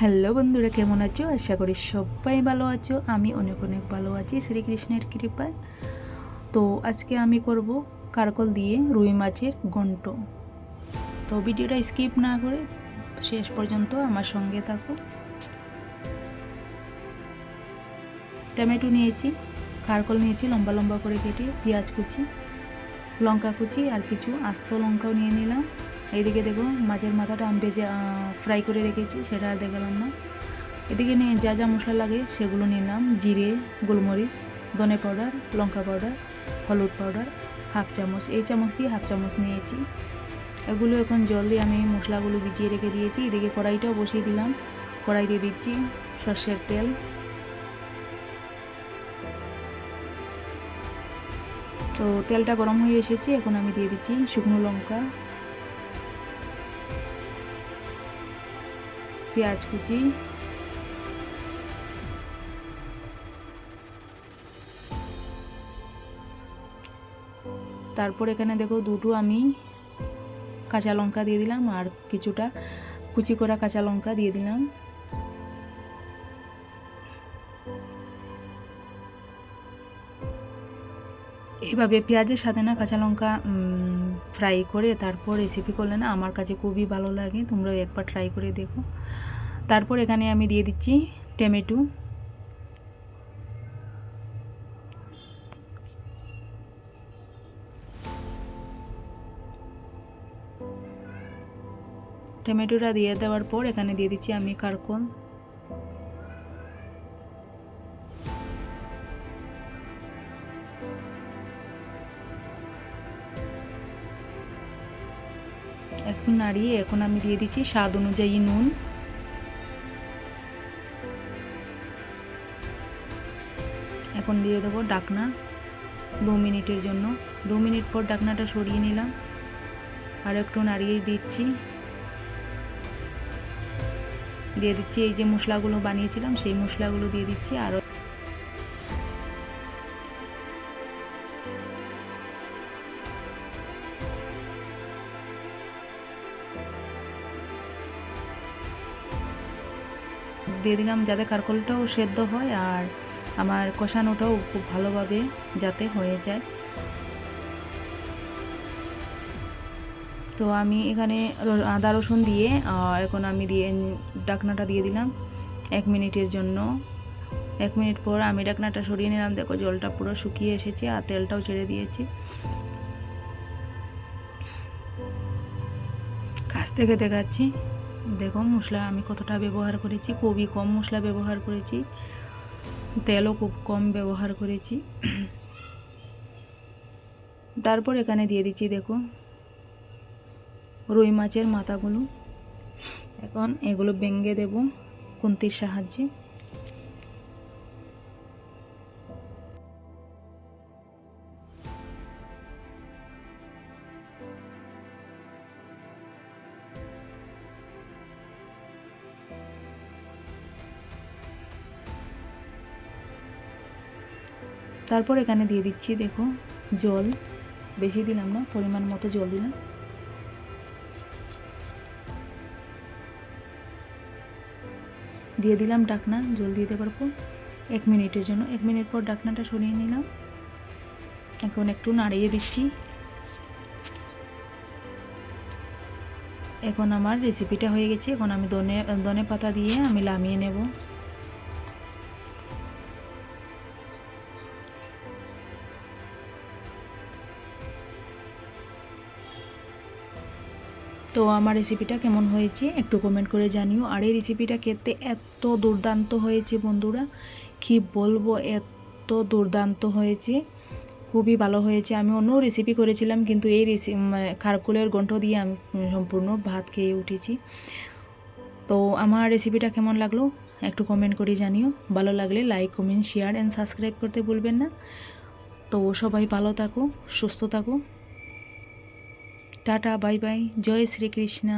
Hello বন্ধুরা, কেমন আছো? আশা করি সবাই ভালো আছো। আমি অনেক অনেক ভালো আছি, শ্রীকৃষ্ণের কৃপায়। তো আজকে আমি করব কারকল দিয়ে রুই মাছের ঘন্ট। তো ভিডিওটা স্কিপ না করে শেষ পর্যন্ত আমার সঙ্গে থাকো। টমেটো নিয়েছি, কারকল নিয়েছি, লম্বা লম্বা করে কেটে পেঁয়াজ কুচি, লঙ্কা কুচি আর কিছু আস্ত লঙ্কাও নিয়ে নিলাম। এইদিকে দেখো মাছের মাথাটা আমি ভেজে ফ্রাই করে রেখেছি, সেটা আর দেখালাম না। এদিকে নিয়ে যা যা মশলা লাগে সেগুলো নিলাম, জিরে, গোলমরিচ, ধনে পাউডার, লঙ্কা পাউডার, হলুদ পাউডার, হাফ চামচ, এই চামচ দিয়ে হাফ চামচ নিয়েছি। এগুলো এখন জল দিয়ে আমি মশলাগুলো ভিজিয়ে রেখে দিয়েছি। এদিকে কড়াইটাও বসিয়ে দিলাম। কড়াই দিয়ে দিচ্ছি সর্ষের তেল। তো তেলটা গরম হয়ে এসেছে, এখন আমি দিয়ে দিচ্ছি শুকনো লঙ্কা পেঁয়াজ কুচি। তারপর এখানে দেখো দুটো আমি কাঁচা লঙ্কা দিয়ে দিলাম আর কিছুটা কুচি করা কাঁচা লঙ্কা দিয়ে দিলাম। এইভাবে পেঁয়াজের সাথে না কাঁচা লঙ্কা ফ্রাই করে তারপর রেসিপি করলে না আমার কাছে খুবই ভালো লাগে। তোমরা একবার ট্রাই করে দেখো। তারপর এখানে আমি দিয়ে দিচ্ছি টমেটো টমেটোটা দিয়ে দেওয়ার পর এখানে দিয়ে দিচ্ছি আমি কারকল। একটু নাড়িয়ে, এখন আমি দিয়ে দিচ্ছি স্বাদ অনুযায়ী নুন। এখন দিয়ে দেবো ডাকনা দু মিনিটের জন্য। দু মিনিট পর ডাকনাটা সরিয়ে নিলাম। আর একটু নাড়িয়ে দিচ্ছি। দিয়ে দিচ্ছি এই যে মশলাগুলো বানিয়েছিলাম, সেই মশলাগুলো দিয়ে দিচ্ছি। আরও দিয়ে দিলাম যাতে কারকলটাও সেদ্ধ হয় আর আমার কষানোটাও খুব ভালোভাবে যাতে হয়ে যায়। তো আমি এখানে আদা রসুন দিয়ে এখন আমি দিয়ে ডাকনাটা দিয়ে দিলাম এক মিনিটের জন্য। এক মিনিট পর আমি ডাকনাটা সরিয়ে নিলাম। দেখো জলটা পুরো শুকিয়ে এসেছে আর তেলটাও ছেড়ে দিয়েছি। কাছ থেকে দেখাচ্ছি। দেখো, মশলা আমি কতটা ব্যবহার করেছি, খুবই কম মশলা ব্যবহার করেছি, তেলও খুব কম ব্যবহার করেছি। তারপর এখানে দিয়ে দিচ্ছি, দেখো, রুই মাছের মাথাগুলো। এখন এগুলো বেঙ্গে দেব কুন্তির সাহায্যে। তারপর এখানে দিয়ে দিচ্ছি, দেখো, জল। বেশি দিলাম না, পরিমাণ মতো জল দিলাম। দিয়ে দিলাম ডাকনা, জল দিয়ে দেওয়ার পর এক মিনিটের জন্য, এক মিনিট পর ডাকনাটা সরিয়ে নিলাম। এখন একটু নাড়িয়ে দিচ্ছি। এখন আমার রেসিপিটা হয়ে গেছে। এখন আমি দনে দনে পাতা দিয়ে আমি লামিয়ে নেব। তো আমার রেসিপিটা কেমন হয়েছে একটু কমেন্ট করে জানিও। আর এই রেসিপিটা খেতে এত দুর্দান্ত হয়েছে বন্ধুরা। কি বলব, এত দুর্দান্ত হয়েছে। খুবই ভালো হয়েছে। আমি অন্য রেসিপি করেছিলাম, কিন্তু এই রেসিপি খারকুলের গন্ঠ দিয়ে আমি সম্পূর্ণ ভাত খেয়ে উঠেছি। তো আমার রেসিপিটা কেমন লাগল একটু কমেন্ট করে জানিও। ভালো লাগলে like comment share and subscribe করতে ভুলবেন না। তো সবাই ভালো থাকো, সুস্থ থাকো। Tata bye bye. জয় শ্রীকৃষ্ণ।